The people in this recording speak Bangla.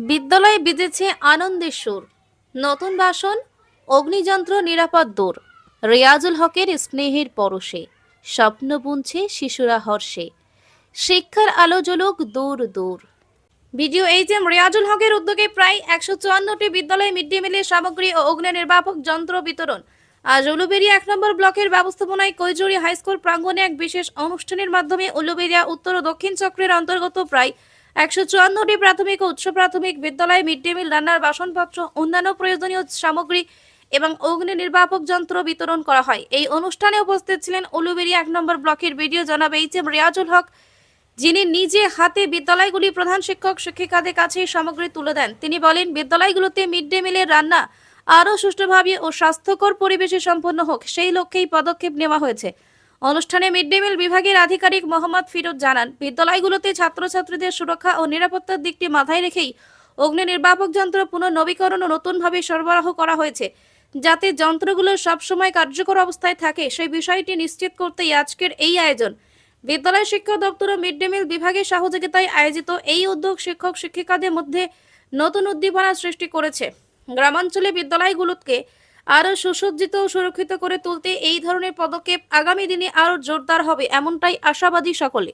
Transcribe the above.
বিদ্যালয়ে বিজেছে আনন্দের সুর। নতুন বাসন অগ্নিযন্ত্র নিরাপদ দূর। রিয়াজুল হকের স্নেহের পরশে, স্বপ্ন বুনছে শিশুরা হর্ষে। শিক্ষার আলো জ্বলুক দূর দূর। ভিডিও এইচএম রিয়াজুল হকের উদ্যোগে প্রায় একশো চুয়ান্নটি বিদ্যালয়ে মিড ডে মিলের সামগ্রী ও অগ্নি নির্বাপক যন্ত্র বিতরণ। আজ উলুবেরিয়া এক নম্বর ব্লকের ব্যবস্থাপনায় কৈজুরি হাইস্কুল প্রাঙ্গণে এক বিশেষ অনুষ্ঠানের মাধ্যমে উলুবেরিয়া উত্তর ও দক্ষিণ চক্রের অন্তর্গত প্রায় একশো চুয়ান্নটি প্রাথমিক ও উচ্চ প্রাথমিক বিদ্যালয়ে মিড ডে মিল, রান্নার বাসনপত্র, অন্যান্য প্রয়োজনীয় সামগ্রী এবং অগ্নি নির্বাপক যন্ত্র বিতরণ করা হয়। এই অনুষ্ঠানে উপস্থিত ছিলেন উলুবেরিয়া এক নম্বর ব্লকের ভিডিও জনাব এইচ এম রিয়াজুল হক, যিনি নিজে হাতে বিদ্যালয়গুলি প্রধান শিক্ষক, শিক্ষিকাদের কাছে সামগ্রী তুলে দেন। তিনি বলেন, বিদ্যালয়গুলোতে মিড ডে মিলের রান্না আরও সুষ্ঠুভাবে ও স্বাস্থ্যকর পরিবেশে সম্পন্ন হোক, সেই লক্ষ্যেই পদক্ষেপ নেওয়া হয়েছে। অনুষ্ঠানে মিড ডে মিল বিভাগের আধিকারিক মোহাম্মদ ফিরোজ জানান, বিদ্যালয়গুলোতে ছাত্রছাত্রীদের সুরক্ষা ও নিরাপত্তার দিকটি মাথায় রেখেই অগ্নি নির্বাপক যন্ত্র পুনর্নবীকরণ ও নতুনভাবে সরবরাহ করা হয়েছে, যাতে যন্ত্রগুলো সবসময় কার্যকর অবস্থায় থাকে। সেই বিষয়টি নিশ্চিত করতেই আজকের এই আয়োজন। বিদ্যালয় শিক্ষা দপ্তর ও মিড ডে মিল বিভাগের সহযোগিতায় আয়োজিত এই উদ্যোগ শিক্ষক শিক্ষিকাদের মধ্যে নতুন উদ্দীপনা সৃষ্টি করেছে। গ্রামাঞ্চলে বিদ্যালয়গুলোকে আরও সুসজ্জিত ও সুরক্ষিত করে তুলতে এই ধরনের পদক্ষেপ আগামী দিনে আরও জোরদার হবে, এমনটাই আশাবাদী সকলে।